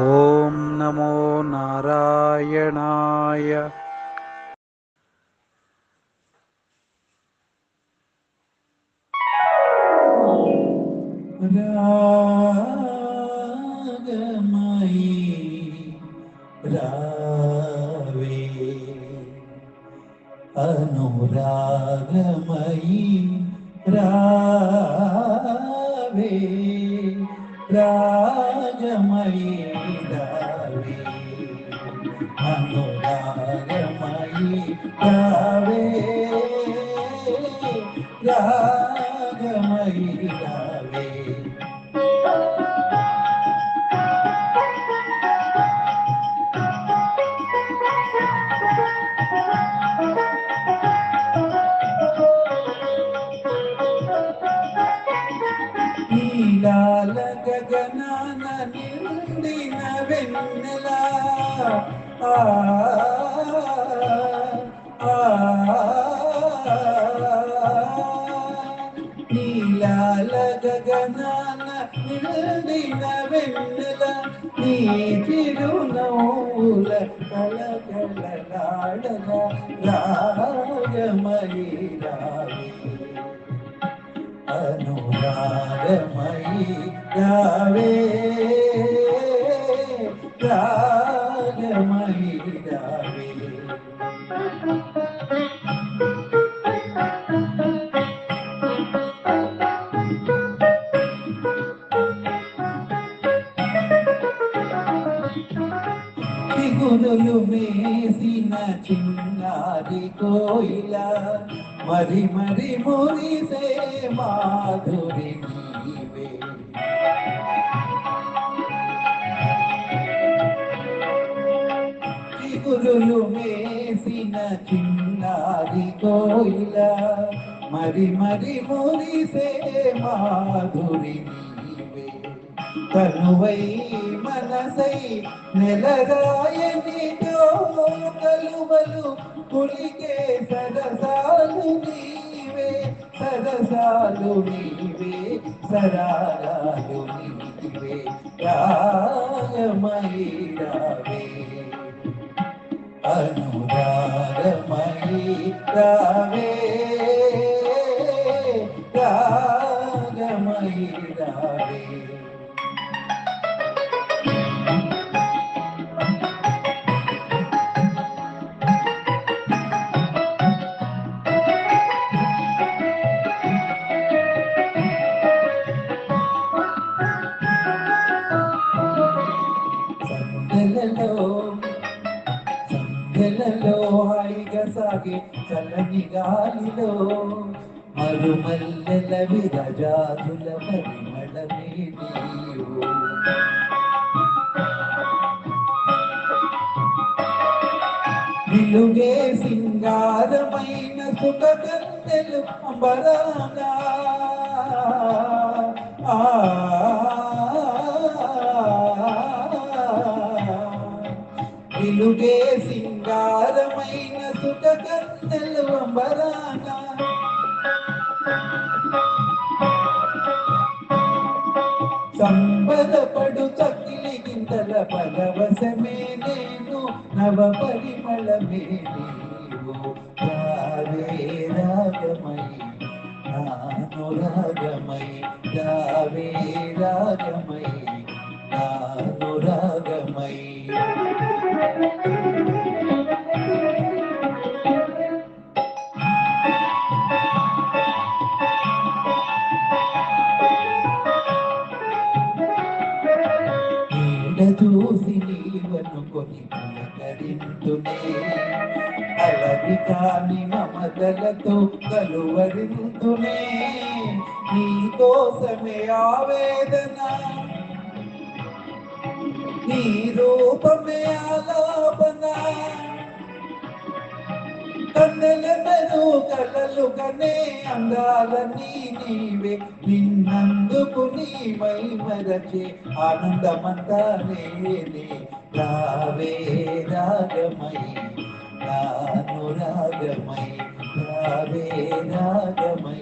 ഓം നമോ നാരായണായ. രാഗമായി രാവേ അനുരാഗമായി രാവേ രാഗമയേ రావే అనురాగమయీ రావే വെണ്ണല ആ നീലാല ഗഗനാന നിഴലിന വെണ്ണല നീ തിരുനൂല കലകളാടന രാഗമയി രാവി അനുരാഗമയി രാവേ చిగురులు మేసిన చిన్నారి కోయిల. మరి మరి మురిసే మాధురి నీవే. చిగురులు మేసిన చిన్నారి కోయిల. మరి మరి మురిసే మాధురి నీవే కనువై మనసై నెలరాయనితో కలువలు పులికే సరసాలు నీవే సరసాలు నీవే సరాలు నీవే. రాయమై సందెలలో సందెలలో హాయిగా సాగే చల్లని గాలిలో మరుమల్లెల విరజాతుల పరిమళమే నీవు నిలుగే సింగారమైన సుఖ కన్నెలు అంబరానా సుఖ పడు అంబరానా చక్కిలి గింతల పరవశమే నేను నవ పరిమళమే నీవు. రావే రాగమై నాను రాగమై రావే రాగమై నాను నీడ చూసి నీవనుకొని పులకరింతునే అలవి కాని మమతలతో కలువరింతునే నీ కోసమే ఆవేదన నీ రూపమే ఆలాపన కన్నెలెనను కలలు కనే అందాలని నీవే నిన్నందుకు నీ మరచే ఆనందమంతా నేనే రావే రాగమై నాను రాగమై రావే రాగమై